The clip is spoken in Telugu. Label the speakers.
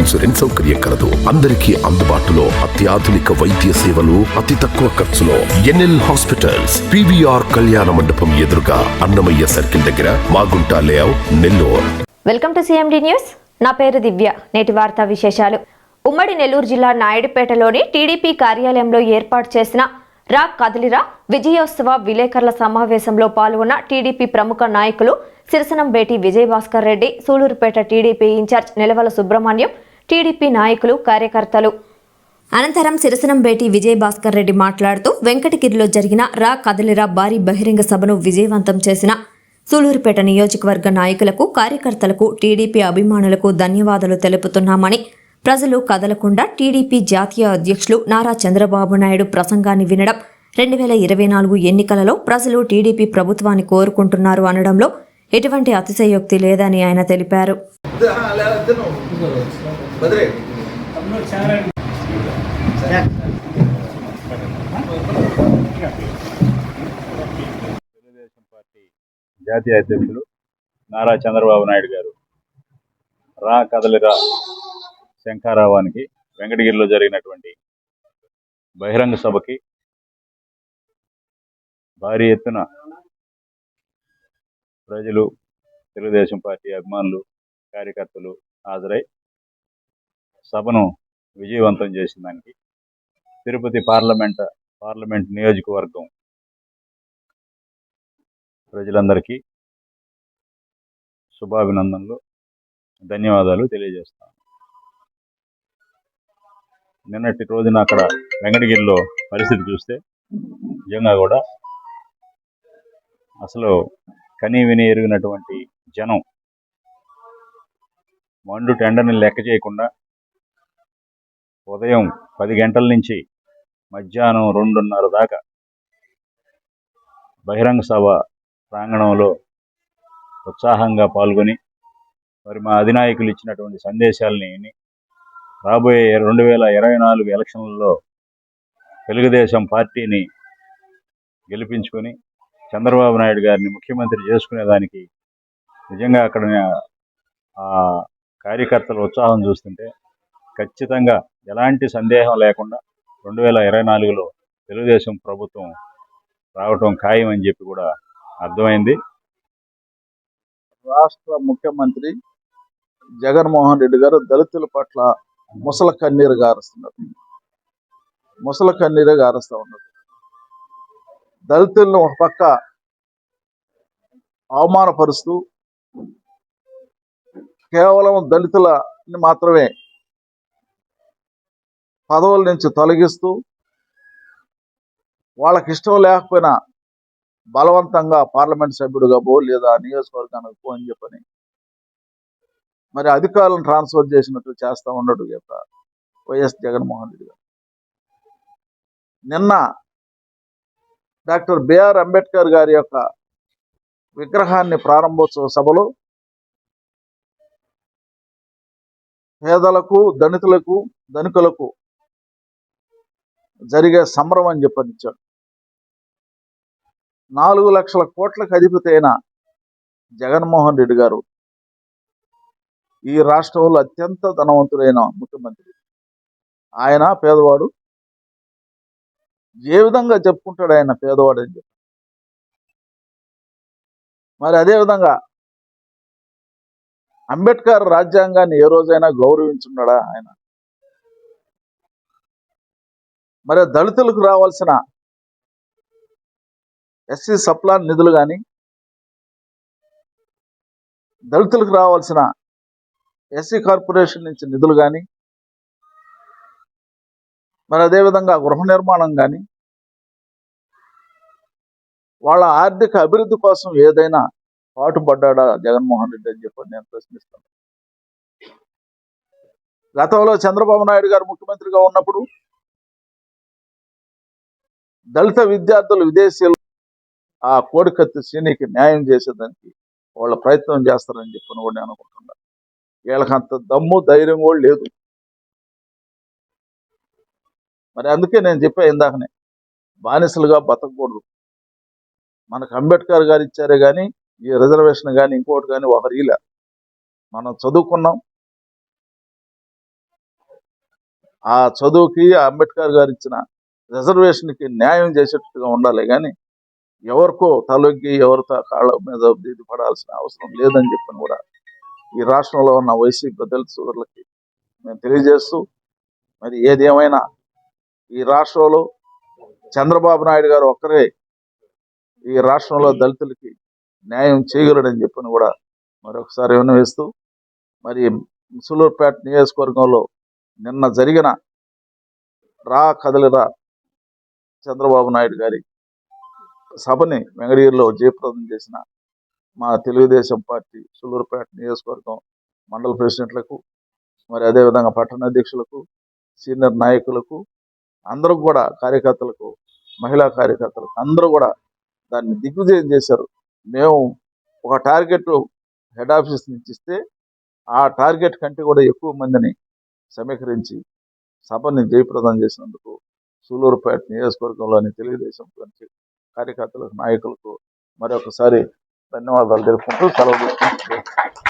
Speaker 1: ఇన్సూరెన్స్ సౌకర్యం కలదు. అందరికీ అందుబాటులో అత్యాధునిక వైద్య సేవలు అతి తక్కువ ఖర్చులో ఎన్ఎల్ హాస్పిటల్స్ పివిఆర్ కళ్యాణ మండపం ఎదురుగా అన్నమయ్య సర్కిల్ దగ్గర Magunta layout Nellore.
Speaker 2: Welcome to CMD news. నా పేరు దివ్య. నేటి వార్తా విశేషాలు. ఉమ్మడి నెల్లూరు జిల్లా నాయుడుపేటలోని టీడీపీ కార్యాలయంలో ఏర్పాటు చేసిన రా కదిలిరా విజయోత్సవ విలేకరుల సమావేశంలో పాల్గొన్న టీడీపీ ప్రముఖ నాయకులు Sirasanambeti Vijayabhaskar Reddy Sullurpeta TDP incharge Nilavala Subrahmanyam TDP నాయకులు కార్యకర్తలు. అనంతరం సిరసనంబేటి విజయభాస్కర్ రెడ్డి మాట్లాడుతూ వెంకటగిరిలో జరిగిన రా కదలిరా భారీ బహిరంగ సభను విజయవంతం చేసిన సూలూరుపేట నియోజకవర్గ నాయకులకు కార్యకర్తలకు టీడీపీ అభిమానులకు ధన్యవాదాలు తెలుపుతున్నామని ప్రజలు కదలకుండా టీడీపీ జాతీయ అధ్యక్షులు నారా చంద్రబాబు నాయుడు ప్రసంగాన్ని వినడం రెండు వేల ఇరవై నాలుగు ఎన్నికలలో ప్రజలు టీడీపీ ప్రభుత్వాన్ని కోరుకుంటున్నారు అనడంలో ఎటువంటి అతిశయోక్తి లేదని ఆయన తెలిపారు.
Speaker 3: బదిరే
Speaker 4: తెలుగుదేశం పార్టీ జాతీయ అధ్యక్షులు నారా చంద్రబాబు నాయుడు గారు. రా కదలిరా శంఖారావానికి వెంకటగిరిలో జరిగినటువంటి బహిరంగ సభకి భారీ ఎత్తున ప్రజలు తెలుగుదేశం పార్టీ అభిమానులు కార్యకర్తలు హాజరై సభను విజయవంతం చేసిన దానికి తిరుపతి పార్లమెంట్ పార్లమెంట్ నియోజకవర్గం ప్రజలందరికీ శుభాభినందనలు ధన్యవాదాలు తెలియజేస్తాను. నిన్నటి రోజున అక్కడ వెంకటగిరిలో పరిస్థితి చూస్తే నిజంగా కూడా అసలు కనీ విని ఎరిగినటువంటి జనం మండు టెండర్ని లెక్క చేయకుండా ఉదయం పది గంటల నుంచి మధ్యాహ్నం రెండున్నర దాకా బహిరంగ సభ ప్రాంగణంలో ఉత్సాహంగా పాల్గొని మరి మా అధినాయకులు ఇచ్చినటువంటి సందేశాలని విని రాబోయే రెండు వేల ఇరవై నాలుగు ఎలక్షన్లలో తెలుగుదేశం పార్టీని గెలిపించుకొని చంద్రబాబు నాయుడు గారిని ముఖ్యమంత్రి చేసుకునేదానికి నిజంగా అక్కడ ఆ కార్యకర్తల ఉత్సాహం చూస్తుంటే ఖచ్చితంగా ఎలాంటి సందేహం లేకుండా రెండు వేల ఇరవై నాలుగులో తెలుగుదేశం ప్రభుత్వం రావటం ఖాయం అని చెప్పి కూడా అర్థమైంది.
Speaker 3: రాష్ట్ర ముఖ్యమంత్రి జగన్మోహన్ రెడ్డి గారు దళితుల పట్ల ముసల కన్నీరు గారుస్తున్నారు. ముసల కన్నీరు గారుస్తూ ఉన్నారు. దళితులను ఒక పక్క అవమానపరుస్తూ కేవలం దళితులని మాత్రమే పదవుల నుంచి తొలగిస్తూ వాళ్ళకి ఇష్టం లేకపోయినా బలవంతంగా పార్లమెంట్ సభ్యుడిగా పో లేదా నియోజకవర్గానికి పో అని చెప్పని మరి అధికారులను ట్రాన్స్ఫర్ చేసినట్టు చేస్తా ఉండడు యొక్క వైఎస్ జగన్మోహన్ రెడ్డి గారు. నిన్న డాక్టర్ బిఆర్ అంబేద్కర్ గారి యొక్క విగ్రహాన్ని ప్రారంభోత్సవ సభలో పేదలకు దళితులకు ధనికులకు జరిగే సంబరం అని చెప్పనిచ్చాడు. నాలుగు లక్షల కోట్లకు అధిపతి అయిన జగన్మోహన్ రెడ్డి గారు ఈ రాష్ట్రంలో అత్యంత ధనవంతుడైన ముఖ్యమంత్రి. ఆయన పేదవాడు. ఏ విధంగా చెప్పుకుంటాడు ఆయన పేదవాడు అని చెప్పి. మరి అదేవిధంగా అంబేద్కర్ రాజ్యాంగాన్ని ఏ రోజైనా గౌరవించున్నాడా ఆయన? మరి దళితులకు రావాల్సిన ఎస్సీ సప్లాన్ నిధులు కానీ దళితులకు రావాల్సిన ఎస్సీ కార్పొరేషన్ నుంచి నిధులు కానీ మరి అదేవిధంగా గృహ నిర్మాణం కానీ వాళ్ళ ఆర్థిక అభివృద్ధి కోసం ఏదైనా పాటుపడ్డా జగన్మోహన్ రెడ్డి అని చెప్పి నేను ప్రశ్నిస్తాను గతంలో చంద్రబాబు నాయుడు గారు ముఖ్యమంత్రిగా ఉన్నప్పుడు దళిత విద్యార్థులు విదేశీయులు ఆ కోడికత్తి శ్రేణికి న్యాయం చేసేదానికి వాళ్ళ ప్రయత్నం చేస్తారని చెప్పని కూడా నేను అనుకుంటున్నాను వీళ్ళకి అంత దమ్ము ధైర్యం కూడా లేదు. మరి అందుకే నేను చెప్పా ఇందాకనే బానిసలుగా బతకూడదు మనకు అంబేద్కర్ గారు ఇచ్చారే కానీ ఈ రిజర్వేషన్ కానీ ఇంకోటి కానీ ఒకరిలా మనం చదువుకున్నాం. ఆ చదువుకి అంబేద్కర్ గారు ఇచ్చిన రిజర్వేషన్కి న్యాయం చేసేటట్టుగా ఉండాలి. కానీ ఎవరికో తలొగ్గి ఎవరితో కాళ్ళ మీద ఇది పడాల్సిన అవసరం లేదని చెప్పని కూడా ఈ రాష్ట్రంలో ఉన్న వైసీపీ దళిత సోదరులకి నేను తెలియజేస్తూ మరి ఏదేమైనా ఈ రాష్ట్రంలో చంద్రబాబు నాయుడు గారు ఒక్కరే ఈ రాష్ట్రంలో దళితులకి న్యాయం చేయగలడని చెప్పని కూడా మరొకసారి విన్నవిస్తూ మరి సులూర్పేట నియోజకవర్గంలో నిన్న జరిగిన రా కదలిరా చంద్రబాబు నాయుడు గారి సభని వెంగళగిరిలో జయప్రదం చేసిన మా తెలుగుదేశం పార్టీ సులూరుపేట నియోజకవర్గం మండల ప్రెసిడెంట్లకు మరి అదేవిధంగా పట్టణ అధ్యక్షులకు సీనియర్ నాయకులకు అందరూ కూడా కార్యకర్తలకు మహిళా కార్యకర్తలకు అందరూ కూడా దాన్ని దిగ్విజయం చేశారు. మేము ఒక టార్గెట్ హెడ్ ఆఫీస్ నుంచి ఇస్తే ఆ టార్గెట్ కంటే కూడా ఎక్కువ మందిని సమీకరించి సభని జయప్రదం చేసినందుకు సూలూరుపేట నియోజకవర్గంలోని తెలుగుదేశం పార్టీ కార్యకర్తలకు నాయకులకు మరొకసారి ధన్యవాదాలు తెలుపుకుంటూ సెలవు